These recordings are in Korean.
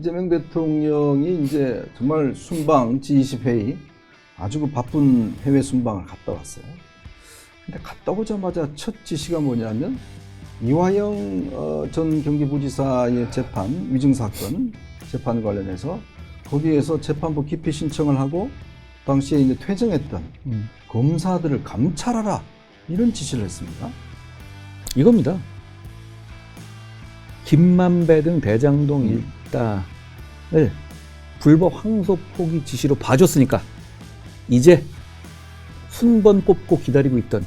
이재명 대통령이 이제 정말 순방 G20 회의 아주 그 바쁜 해외 순방을 갔다 왔어요. 근데 갔다 오자마자 첫 지시가 뭐냐면 이화영 어, 전 경기부지사의 재판 위증 사건 재판 관련해서 거기에서 재판부 기피 신청을 하고 당시에 이제 퇴정했던 음. 검사들을 감찰하라 이런 지시를 했습니다. 이겁니다. 김만배 등 대장동 음. 일당을 불법 항소 포기 지시로 봐줬으니까 이제 순번 뽑고 기다리고 있던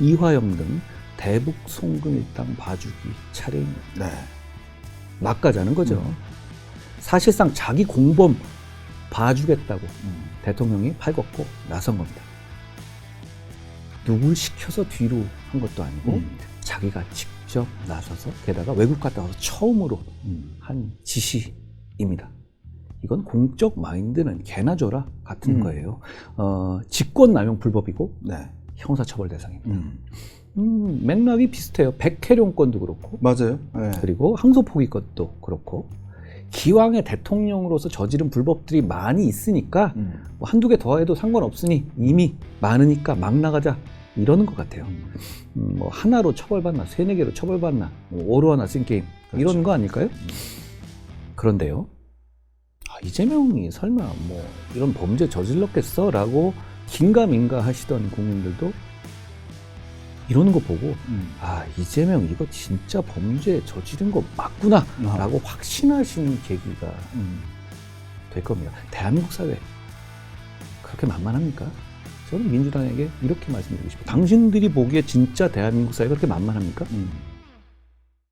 이화영 등 대북 송금 일당 봐주기 차례입니다. 네. 막가자는 거죠. 음. 사실상 자기 공범 봐주겠다고 음. 대통령이 팔걷고 나선 겁니다. 누굴 시켜서 뒤로 한 것도 아니고 음. 자기가 직접 나서서 게다가 외국 갔다 와서 처음으로 음. 한 지시입니다. 이건 공적 마인드는 개나 줘라 같은 음. 거예요. 어, 직권남용 불법이고 네. 형사처벌 대상입니다. 음. 음, 맥락이 비슷해요. 백혜룡 건도 그렇고 맞아요. 네. 그리고 항소포기 것도 그렇고 기왕에 대통령으로서 저지른 불법들이 많이 있으니까 음. 뭐 한두 개 더 해도 상관없으니 이미 많으니까 막 나가자 이러는 것 같아요. 음, 뭐 하나로 처벌받나 세네 개로 처벌받나 뭐 오로 하나 쓴 게임 이런 그렇죠. 거 아닐까요? 그런데요. 아, 이재명이 설마 뭐 이런 범죄 저질렀겠어라고 긴가민가 하시던 국민들도 이러는 거 보고 음. 아 이재명 이거 진짜 범죄 저지른 거 맞구나라고 확신하시는 계기가 음. 될 겁니다. 대한민국 사회 그렇게 만만합니까? 저는 민주당에게 이렇게 말씀드리고 싶어요. 당신들이 보기에 진짜 대한민국 사회가 그렇게 만만합니까? 음.